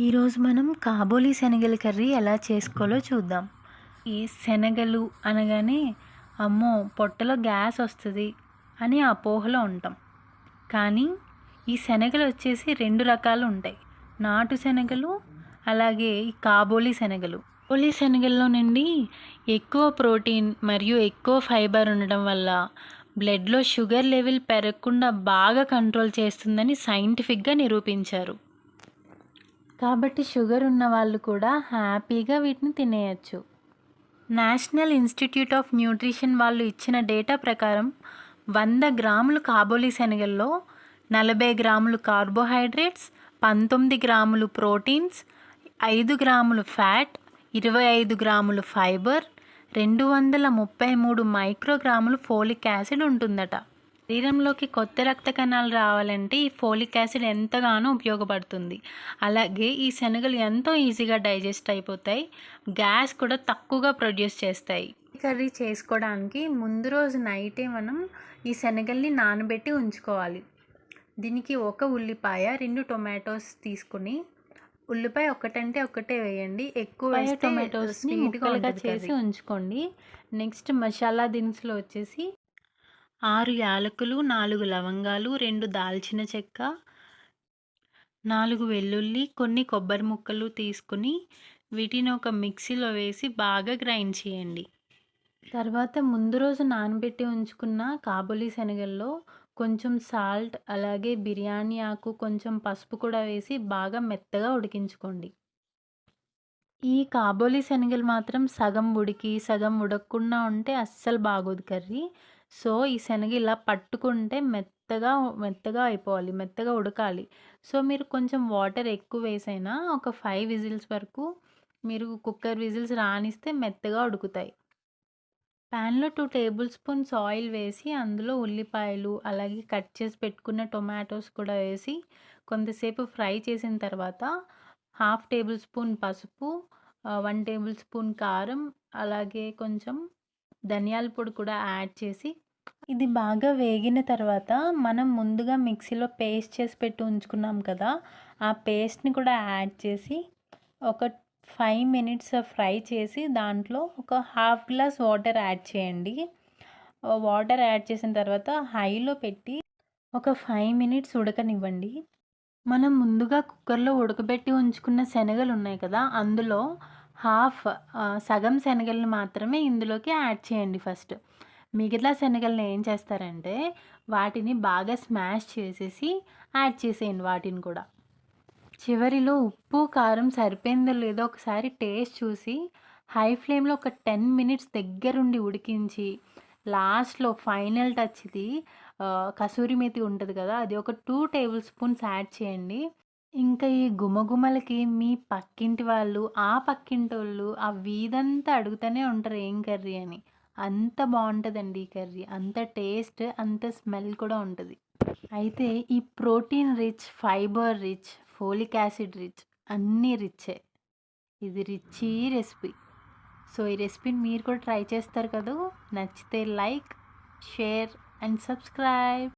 ఈరోజు మనం కాబోలి శనగల కర్రీ ఎలా చేసుకోవాలో చూద్దాం. ఈ శనగలు అనగానే అమ్మో పొట్టలో గ్యాస్ వస్తుంది అని అపోహలో ఉంటాం. కానీ ఈ శనగలు వచ్చేసి రెండు రకాలు ఉంటాయి. నాటు శనగలు అలాగే ఈ కాబోలి శనగలు. కాబోలి శనగల్లో నుండి ఎక్కువ ప్రోటీన్ మరియు ఎక్కువ ఫైబర్ ఉండడం వల్ల బ్లడ్లో షుగర్ లెవెల్ పెరగకుండా బాగా కంట్రోల్ చేస్తుందని సైంటిఫిక్గా నిరూపించారు. కాబట్టి షుగర్ ఉన్న వాళ్ళు కూడా హ్యాపీగా వీటిని తినేయచ్చు. నేషనల్ ఇన్స్టిట్యూట్ ఆఫ్ న్యూట్రిషన్ వాళ్ళు ఇచ్చిన డేటా ప్రకారం వంద గ్రాములు కాబోలి శనగల్లో నలభై గ్రాములు కార్బోహైడ్రేట్స్ పంతొమ్మిది గ్రాములు ప్రోటీన్స్ ఐదు గ్రాములు ఫ్యాట్ ఇరవై ఐదు గ్రాములు ఫైబర్ రెండు వందల ముప్పై మూడు మైక్రోగ్రాములు ఫోలిక్ యాసిడ్ ఉంటుందట. శరీరంలోకి కొత్త రక్త కణాలు రావాలంటే ఈ ఫోలిక్ యాసిడ్ ఎంతగానో ఉపయోగపడుతుంది. అలాగే ఈ శనగలు ఎంతో ఈజీగా డైజెస్ట్ అయిపోతాయి. గ్యాస్ కూడా తక్కువగా ప్రొడ్యూస్ చేస్తాయి. కర్రీ చేసుకోవడానికి ముందు రోజు నైటే మనం ఈ శనగల్ని నానబెట్టి ఉంచుకోవాలి. దీనికి ఒక ఉల్లిపాయ రెండు టొమాటోస్ తీసుకుని ఉల్లిపాయ ఒకటంటే ఒకటే వేయండి. ఎక్కువ టొమాటోస్ని ఉంటుంది చేసి. ఉంచుకోండి. నెక్స్ట్ మసాలా దినుసులు వచ్చేసి ఆరు యాలకులు నాలుగు లవంగాలు రెండు దాల్చిన చెక్క నాలుగు వెల్లుల్లి కొన్ని కొబ్బరి ముక్కలు తీసుకుని వీటిని ఒక మిక్సీలో వేసి బాగా గ్రైండ్ చేయండి. తర్వాత ముందు రోజు నానబెట్టి ఉంచుకున్న కాబూలి శనగల్లో కొంచెం సాల్ట్ అలాగే బిర్యానీ ఆకు కొంచెం పసుపు కూడా వేసి బాగా మెత్తగా ఉడికించుకోండి. ఈ కాబోలి శనగలు మాత్రం సగం ఉడికి సగం ఉడకకుండా ఉంటే అస్సలు బాగోదు కర్రీ. సో ఈ శనగ ఇలా పట్టుకుంటే మెత్తగా మెత్తగా అయిపోవాలి మెత్తగా ఉడకాలి. సో మీరు కొంచెం వాటర్ ఎక్కువ వేసైనా ఒక ఫైవ్ విజిల్స్ వరకు మీరు కుక్కర్ విజిల్స్ రానిస్తే మెత్తగా ఉడుకుతాయి. ప్యాన్లో టూ టేబుల్ స్పూన్స్ ఆయిల్ వేసి అందులో ఉల్లిపాయలు అలాగే కట్ చేసి పెట్టుకున్న టొమాటోస్ కూడా వేసి కొంతసేపు ఫ్రై చేసిన తర్వాత హాఫ్ టేబుల్ స్పూన్ పసుపు వన్ టేబుల్ స్పూన్ కారం అలాగే కొంచెం ధనియాల పొడి కూడా యాడ్ చేసి ఇది బాగా వేగిన తర్వాత మనం ముందుగా మిక్సీలో పేస్ట్ చేసి పెట్టి ఉంచుకున్నాం కదా ఆ పేస్ట్ని కూడా యాడ్ చేసి ఒక ఫైవ్ మినిట్స్ ఫ్రై చేసి దాంట్లో ఒక హాఫ్ గ్లాస్ వాటర్ యాడ్ చేయండి. వాటర్ యాడ్ చేసిన తర్వాత హైలో పెట్టి ఒక ఫైవ్ మినిట్స్ ఉడకనివ్వండి. మనం ముందుగా కుక్కర్లో ఉడకబెట్టి ఉంచుకున్న శనగలు ఉన్నాయి కదా అందులో హాఫ్ సగం శనగలను మాత్రమే ఇందులోకి యాడ్ చేయండి ఫస్ట్. మిగతా శనగలను ఏం చేస్తారంటే వాటిని బాగా స్మాష్ చేసేసి యాడ్ చేసేయండి వాటిని కూడా. చివరిలో ఉప్పు కారం సరిపోయిందో లేదో ఒకసారి టేస్ట్ చూసి హై ఫ్లేమ్లో ఒక టెన్ మినిట్స్ దగ్గరుండి ఉడికించి లాస్ట్లో ఫైనల్ టచ్ది కసూరి మేతి ఉంటుంది కదా అది ఒక టూ టేబుల్ స్పూన్స్ యాడ్ చేయండి. ఇంకా ఈ గుమగుమలకి మీ పక్కింటి వాళ్ళు ఆ పక్కింటి వాళ్ళు ఆ వీధంతా అడుగుతూనే ఉంటారు ఏం కర్రీ అని. అంత బాగుంటుందండి ఈ కర్రీ. అంత టేస్ట్ అంత స్మెల్ కూడా ఉంటుంది. అయితే ఈ protein rich fibre rich folic acid rich అన్నీ రిచ్చే. ఇది రిచ్ రెసిపీ. సో ఈ రెసిపీని మీరు కూడా ట్రై చేస్తారు కదా. నచ్చితే లైక్ షేర్ అండ్ సబ్స్క్రైబ్.